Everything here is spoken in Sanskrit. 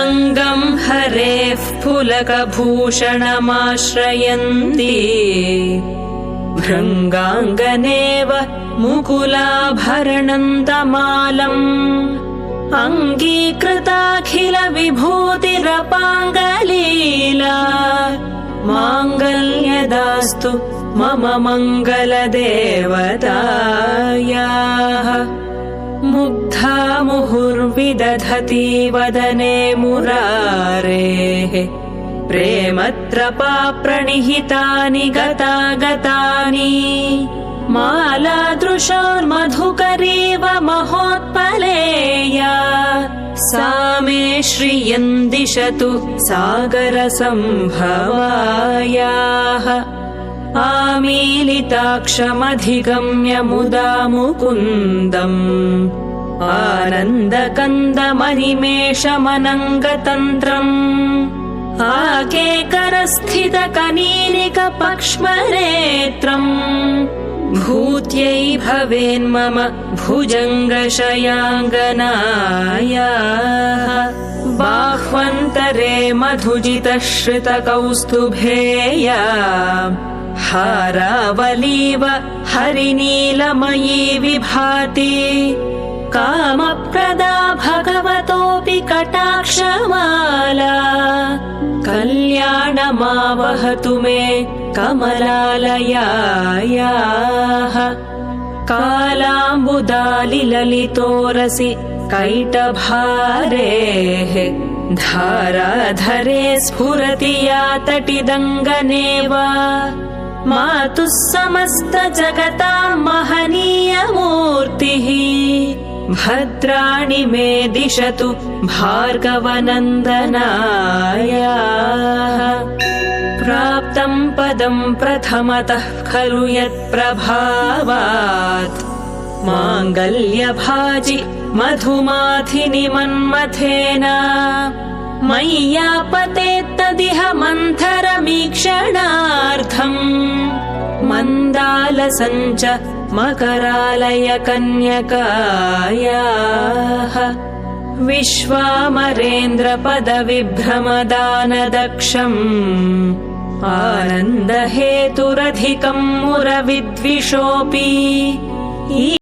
अङ्गम् हरेः फुलकभूषणमाश्रयन्ति भृङ्गाङ्गनेव मुकुलाभरणन्तमालम्। अङ्गीकृताखिल विभूतिरपाङ्गलीला माङ्गल्यदास्तु मम मङ्गलदेवतायाः मुग्धा मुहुर्विदधति वदने मुरारेः प्रेमत्रपा प्रणिहितानि गतागतानि मालादृशान्मधुकरीव महोत्पलेया सा मे श्रियम् दिशतु सागरसम्भवायाः आमीलिताक्षमधिगम्य मुदा मुकुन्दम् आनन्दकन्दमनिमेषमनङ्गतन्त्रम्। आकेकरस्थितकनीनिकपक्ष्मनेत्रम् भूत्यै भवेन्मम भुजङ्गशयाङ्गनायाः। बाह्वन्तरे मधुजितश्रितकौस्तुभेया हारावलीव हरिनीलमयी विभाति। कामप्रदा भगवतोऽपि कटाक्षमाला। कल्याणमावहतु मे कमलालयायाः। कालाम्बुदालिललितोरसि कैटभारेः। धाराधरे स्फुरति या तटिदङ्गनेव मातुः समस्तजगताम् महनीयमूर्तिः। भद्राणि मे दिशतु भार्गवनन्दनायाः। प्राप्तम् पदम् प्रथमतः खलु यत्प्रभावात् माङ्गल्यभाजि मधुमाथिनि मन्मथेन। मय्यापतेत्तदिह मन्थरमीक्षणार्थम् मकरालय कन्यकायाः विश्वामरेन्द्रपदविभ्रमदानदक्षम् आनन्दहेतुरधिकम् मुरविद्विषोऽपि